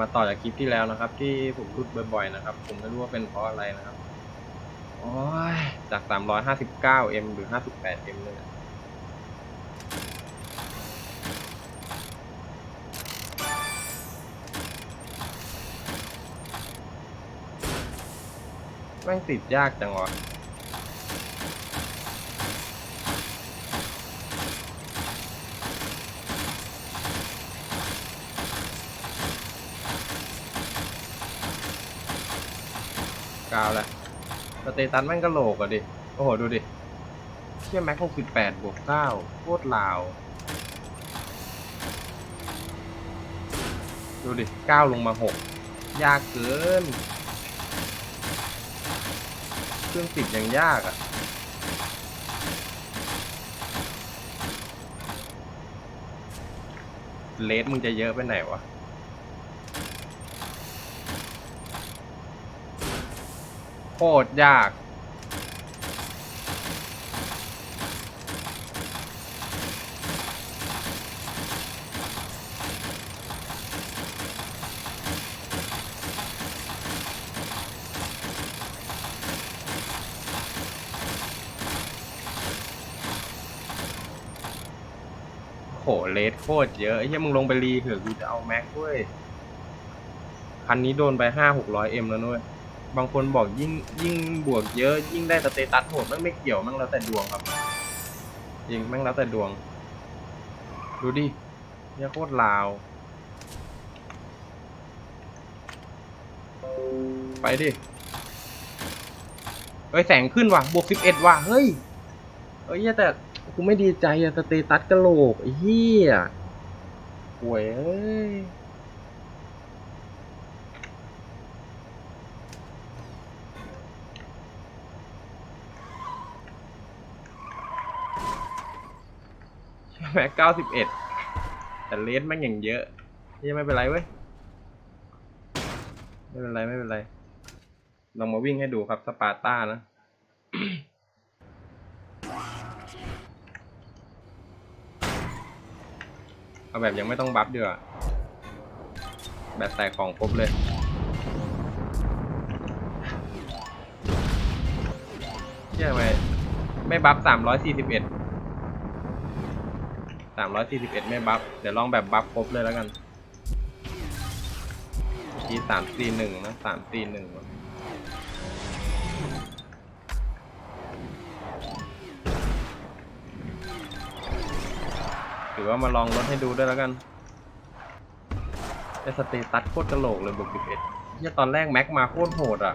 มาต่อจากคลิปที่แล้วนะครับ ที่ผมรุดบ่อยๆนะครับ ผมไม่รู้ว่าเป็นเพราะอะไรนะครับโอ้ยจาก 359M หรือ 58M เลยนะแม่งติดยากจังวะ กาวแล้วสเตตัสแม่งก็โหลกอะดิ โอ้โห ดูดิเชี่ยแม็ก68บแปดบวก9โคตรลาว ดูดิ9ลงมา6ยากเกิน เครื่องติดยังยากอะเลสมึงจะเยอะไปไหนวะ โคตรยาก โหเลสโคตรเยอะไอ้เหี้ยมึงลงไปรีเถอะกูจะเอาแม็กเว้ย คันนี้โดนไปห้าหกร้อยเอ็มแล้วนุ้ย บางคนบอกยิ่งยิ่งบวกเยอะ ยิ่งได้สเตตัสโหดมันไม่เกี่ยวมันแล้วแต่ดวงครับจริงแม่งแล้วแต่ดวง ดูดิเนี่ยโคตรลาว ไปดิเฮ้ยแสงขึ้นว่ะ บวกสิบเอ็ดว่ะ เฮ้ยเฮ้ยแต่กูไม่ดีใจอะสเตตัสกระโหลกไอ้เหี้ยห่วยเอ้ย แม็กเก้าสิบเอ็ดแต่เลสแม่งอย่างเยอะยังไม่เป็นไรเว้ย ไม่เป็นไรไม่เป็นไร ลองมาวิ่งให้ดูครับสปาร์ต้านะเอาแบบยังไม่ต้องบัฟเดือแบบแตกของครบเลยเชื่อไหมไม่บัฟสามร้อยสี่สิบเอ็ด สามร้อยสี่สิบเอ็ดไม่บัฟ เดี๋ยวลองแบบบัฟครบเลยแล้วกันทีสามสี่หนึ่งนะสามสี่หนึ่งถือว่ามาลองลดให้ดูด้วยแล้วกันแต่สเตตัสโคตรกระโหลกเลยบวกสิบเอ็ดที่ยตอนแรกแม็กมาโคตรโหดอะ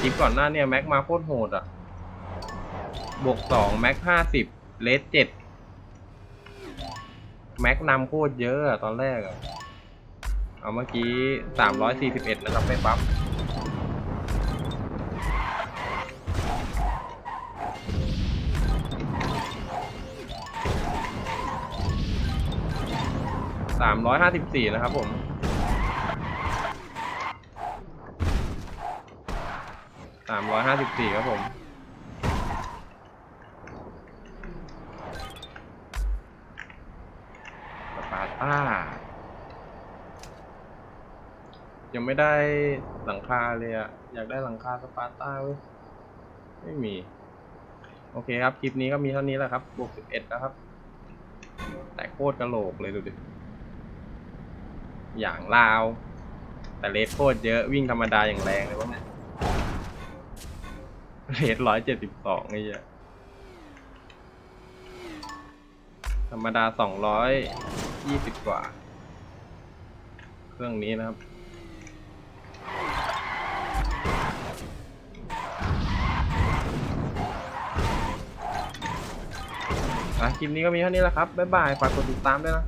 คลิปก่อนหน้าเนี่ยแม็กมาโคตรโหดอะ บวกสองแม็กห้าสิบเลสเจ็ด แม็กนำโคตรเยอะอะตอนแรกอะเอาเมื่อกี้สามร้อยสี่สิบเอ็ดนะครับไม่บัฟสามร้อยห้าสิบสี่นะครับผมสามร้อยห้าสิบสี่ครับผม สปาร์ต้ายังไม่ได้หลังคาเลยอะอยากได้หลังคาสปาร์ต้าเว้ย ไม่มี โอเคครับ คลิปนี้ก็มีเท่านี้แหละครับ บวกสิบเอ็ดแล้วครับ แต่โคตรกระโหลกเลยดูดิ อย่างลาว แต่เลสโคตรเยอะ วิ่งธรรมดาอย่างแรงเลยวะเนี่ยเลสร้อยเจ็ดสิบสองไอ้เหี้ยธรรมดาสองร้อย ยี่สิบกว่า เครื่องนี้นะครับ อะคลิปนี้ก็มีเท่านี้แหละครับ บ๊ายบาย ฝากกดติดตามด้วยนะ